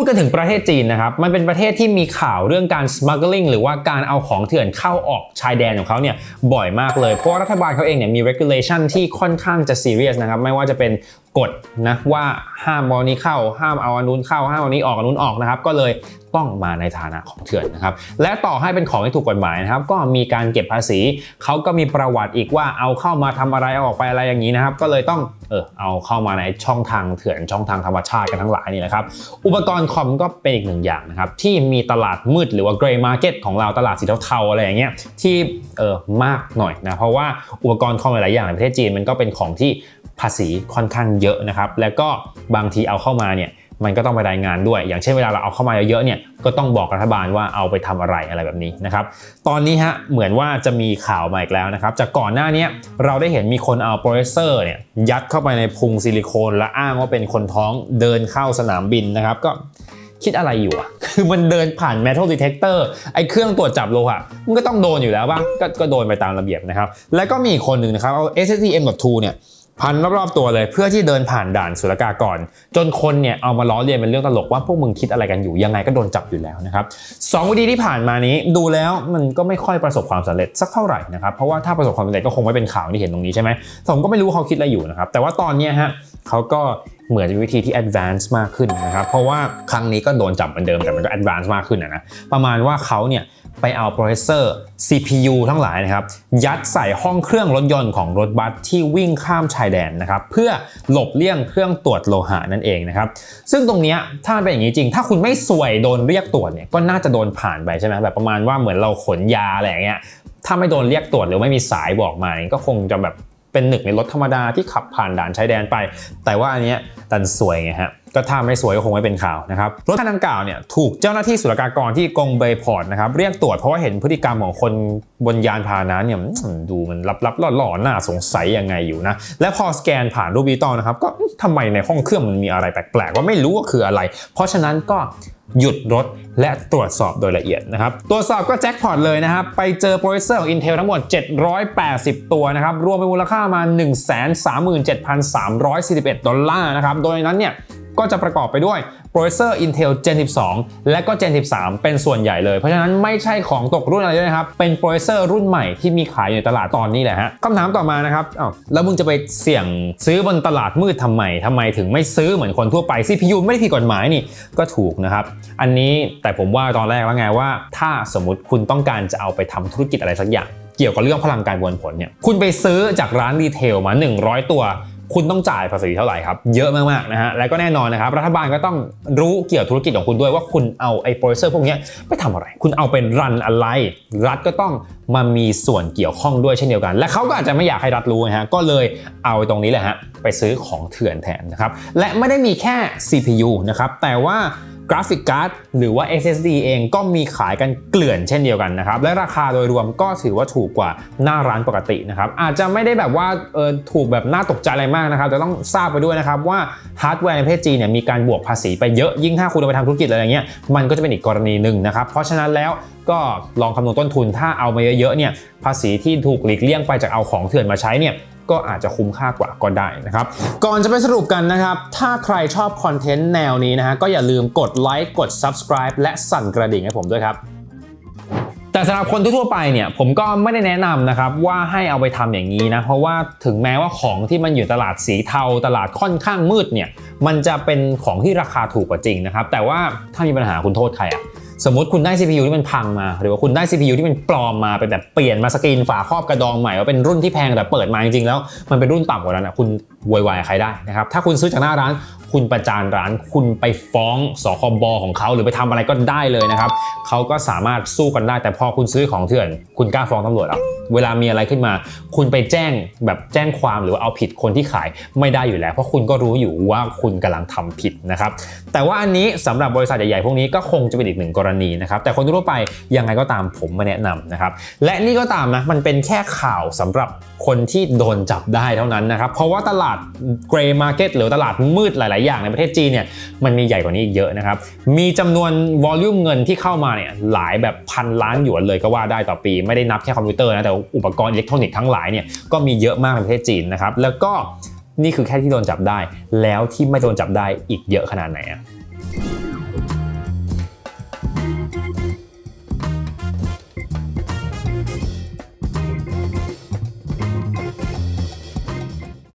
พูดกันถึงประเทศจีนนะครับ มันเป็นประเทศที่มีข่าวเรื่องการ smuggling หรือว่าการเอาของเถื่อนเข้าออกชายแดนของเขาเนี่ยบ่อยมากเลย เพราะรัฐบาลเขาเองเนี่ยมี regulation ที่ค่อนข้างจะ serious นะครับ ไม่ว่าจะเป็น กฎนะว่าห้ามเอานี้เข้า ห้ามเอาอันนู้นเข้าห้ามเอาอันนี้ออกอันนู้นออกนะครับ ก็เลยต้องมาในฐานะของเถื่อนนะครับ และต่อให้เป็นของที่ถูกกฎหมายนะครับ ก็มีการเก็บภาษีเขาก็มีประวัติอีกว่าเอาเข้ามาทำอะไรเอาออกไปอะไรอย่างนี้นะครับ ก็เลยต้องเออเอาเข้ามาในช่องทางเถื่อนช่องทางธรรมชาติกันทั้งหลายนี่นะครับ อุปกรณ์คอมก็เป็นอีกหนึ่งอย่างนะครับ ที่มีตลาดมืดหรือว่า gray market ของเราตลาดสีเทาๆอะไรอย่างเงี้ยที่เออมากหน่อยนะเพราะว่าอุปกรณ์คอมหลายๆอย่างในประเทศจีนมันก็เป็นของที่ ภาษีค่อนข้างเยอะนะครับ แล้วก็บางทีเอาเข้ามาเนี่ยมันก็ต้องไปรายงานด้วย อย่างเช่นเวลาเราเอาเข้ามาเยอะๆเนี่ยก็ต้องบอกรัฐบาลว่าเอาไปทำอะไรอะไรแบบนี้นะครับ ตอนนี้ฮะเหมือนว่าจะมีข่าวมาอีกแล้วนะครับ จากก่อนหน้านี้เราได้เห็นมีคนเอาโปรเซสเซอร์เนี่ยยัดเข้าไปในพุงซิลิโคน และอ้างว่าเป็นคนท้องเดินเข้าสนามบินนะครับ ก็คิดอะไรอยู่อะคือมันเดินผ่าน metal detector ไอ้เครื่องตรวจจับโลหะมันก็ต้องโดนอยู่แล้วป่ะก็ก็โดนไปตามระเบียบนะครับ แล้วก็มีอีกคนหนึ่งนะครับเอา SSD M.2 เนี่ย พันรอบๆตัวเลยเพื่อที่เดินผ่านด่านศุลกากร จนคนเนี่ยเอามาล้อเลียนเป็นเรื่องตลกว่าพวกมึงคิดอะไรกันอยู่ยังไงก็โดนจับอยู่แล้วนะครับสองวิธีที่ผ่านมานี้ดูแล้วมันก็ไม่ค่อยประสบความสำเร็จสักเท่าไหร่นะครับเพราะว่าถ้าประสบความสำเร็จก็คงไม่เป็นข่าวที่เห็นตรงนี้ใช่ไหมผมก็ไม่รู้เขาคิดอะไรอยู่นะครับแต่ว่าตอนนี้ฮะเขาก็เหมือนวิธีที่ advance มากขึ้นนะครับเพราะว่าครั้งนี้ก็โดนจับเหมือนเดิมแต่มันก็ advance มากขึ้นนะประมาณว่าเขาเนี่ย ไปเอาโปรเซสเซอร์ CPU ทั้งหลายนะครับ ยัดใส่ห้องเครื่องรถยนต์ของรถบัสที่วิ่งข้ามชายแดนนะครับ เพื่อหลบเลี่ยงเครื่องตรวจโลหะนั่นเองนะครับ ซึ่งตรงนี้ถ้ามันเป็นอย่างนี้จริง ถ้าคุณไม่สวยโดนเรียกตรวจเนี่ยก็น่าจะโดนผ่านไปใช่ไหมแบบประมาณว่าเหมือนเราขนยาอะไรอย่างเงี้ยถ้าไม่โดนเรียกตรวจหรือไม่มีสายบอกมาเนี่ยก็คงจะแบบเป็นหนึ่งในรถธรรมดาที่ขับผ่านด่านชายแดนไป แต่ว่าอันเนี้ยดันสวยไงฮะ ก็ถ้าไม่สวยก็คงไม่เป็นข่าวนะครับรถคันดังกล่าวเนี่ยถูกเจ้าหน้าที่ศุลกากรที่กงเบย์พอร์ตนะครับเรียกตรวจเพราะว่าเห็นพฤติกรรมของคนบนยานพาหนะเนี่ยดูมันลับๆล่อๆน่าสงสัยยังไงอยู่นะและพอสแกนผ่านรูปดิจิตอลนะครับก็อืมทำไมในห้องเครื่องมันมีอะไรแปลกๆ ว่าไม่รู้ว่าคืออะไร เพราะฉะนั้นก็หยุดรถและตรวจสอบโดยละเอียดนะครับ ตรวจสอบก็แจ็คพอตเลยนะครับ ไปเจอโปรเซสเซอร์ของ Intel ทั้งหมด 780 ตัวนะครับ รวมเป็นมูลค่ามา 137,341 ดอลลาร์นะครับ โดยนั้นเนี่ย ก็จะประกอบไปด้วยโปรเซสเซอร์ Intel Gen 12 และก็ Gen 13 เป็นส่วนใหญ่เลย เพราะฉะนั้นไม่ใช่ของตกรุ่นอะไรเลยนะครับ เป็นโปรเซสเซอร์รุ่นใหม่ที่มีขายอยู่ในตลาดตอนนี้แหละฮะคำถามต่อมานะครับอ้าวแล้วมึงจะไปเสี่ยงซื้อบนตลาดมืดทำไมทำไมถึงไม่ซื้อเหมือนคนทั่วไป CPU ไม่ได้ผิดกฎหมายนี่ก็ถูกนะครับ อันนี้แต่ผมว่าตอนแรกแล้วไงว่า ถ้าสมมติคุณต้องการจะเอาไปทำธุรกิจอะไรสักอย่าง เกี่ยวกับเรื่องพลังการวลผลเนี่ยคุณไปซื้อจากร้านรีเทลมา 100 ตัว คุณต้องจ่ายภาษีเท่าไหร่ครับ เยอะมากๆนะฮะ แล้วก็แน่นอนนะครับ รัฐบาลก็ต้องรู้เกี่ยวธุรกิจของคุณด้วยว่าคุณเอาไอ้โปรเซสเซอร์พวกนี้ไปทำอะไร คุณเอาเป็นรันอะไร รัฐก็ต้องมามีส่วนเกี่ยวข้องด้วยเช่นเดียวกัน และเขาก็อาจจะไม่อยากให้รัฐรู้นะฮะ ก็เลยเอาตรงนี้แหละฮะไปซื้อของเถื่อนแทนนะครับ และไม่ได้มีแค่ CPU นะครับ แต่ว่า กราฟิกการ์ดหรือว่า SSD เองก็มีขายกันเกลื่อนเช่นเดียวกันนะครับและราคาโดยรวมก็ถือว่าถูกกว่าหน้าร้านปกตินะครับอาจจะไม่ได้แบบว่าเออถูกแบบน่าตกใจอะไรมากนะครับแต่ต้องทราบไปด้วยนะครับว่าฮาร์ดแวร์ในประเทศจีนเนี่ยมีการบวกภาษีไปเยอะยิ่งถ้าคุณเอาไปทำธุรกิจอะไรอย่างเงี้ยมันก็จะเป็นอีกกรณีหนึ่งนะครับเพราะฉะนั้นแล้วก็ลองคำนวณต้นทุนถ้าเอามาเยอะๆเนี่ยภาษีที่ถูกหลีกเลี่ยงไปจากเอาของเถื่อนมาใช้เนี่ย ก็อาจจะคุ้มค่ากว่าก็ได้นะครับ ก่อนจะไปสรุปกันนะครับ ถ้าใครชอบคอนเทนต์แนวนี้นะฮะก็อย่าลืมกดไลค์กด subscribe และสั่นกระดิ่งให้ผมด้วยครับแต่สำหรับคนทั่วไปเนี่ยผมก็ไม่ได้แนะนำนะครับว่าให้เอาไปทำอย่างนี้นะเพราะว่าถึงแม้ว่าของที่มันอยู่ตลาดสีเทาตลาดค่อนข้างมืดเนี่ยมันจะเป็นของที่ราคาถูกกว่าจริงนะครับแต่ว่าถ้ามีปัญหาคุณโทษใครอะ สมมติคุณได้ CPU ที่มันพังมา หรือว่าคุณได้ CPU ที่มันปลอมมาเป็นแบบเปลี่ยนมาสกรีนฝาครอบกระดองใหม่ว่าเป็นรุ่นที่แพงแต่เปิดมาจริงๆแล้วมันเป็นรุ่นต่ำกว่านั้นอะคุณวอยวายใครได้นะครับถ้าคุณซื้อจากหน้าร้าน คุณประจานร้านคุณไปฟ้องสคบของเขาหรือไปทำอะไรก็ได้เลยนะครับเขาก็สามารถสู้กันได้แต่พอคุณซื้อของเถื่อน คุณกล้าฟ้องตำรวจหรอ เวลามีอะไรขึ้นมา คุณไปแจ้งแบบแจ้งความหรือว่าเอาผิดคนที่ขายไม่ได้อยู่แล้ว เพราะคุณก็รู้อยู่ว่าคุณกำลังทำผิดนะครับแต่ว่าอันนี้สำหรับบริษัทใหญ่ๆพวกนี้ก็คงจะเป็นอีกหนึ่งกรณีนะครับแต่คนทั่วไปยังไงก็ตามผมม่แนะนำนะครับและนี่ก็ตามนะมันเป็นแค่ข่าวสำหรับคนที่โดนจับได้เท่านั้นนะครับเพราะว่าตลาด gray market หรือตลาดมืดหลาย ๆ อย่างในประเทศจีนเนี่ยมันมีใหญ่กว่านี้อีกเยอะนะครับมีจำนวนวอลลุ่มเงินที่เข้ามาเนี่ยหลายแบบพันล้านหยวนเลยก็ว่าได้ต่อปี ไม่ได้นับแค่คอมพิวเตอร์นะแต่อุปกรณ์อิเล็กทรอนิกส์ทั้งหลายเนี่ยก็มีเยอะมากในประเทศจีนนะครับแล้วก็นี่คือแค่ที่โดนจับได้ แล้วที่ไม่โดนจับได้อีกเยอะขนาดไหนอะ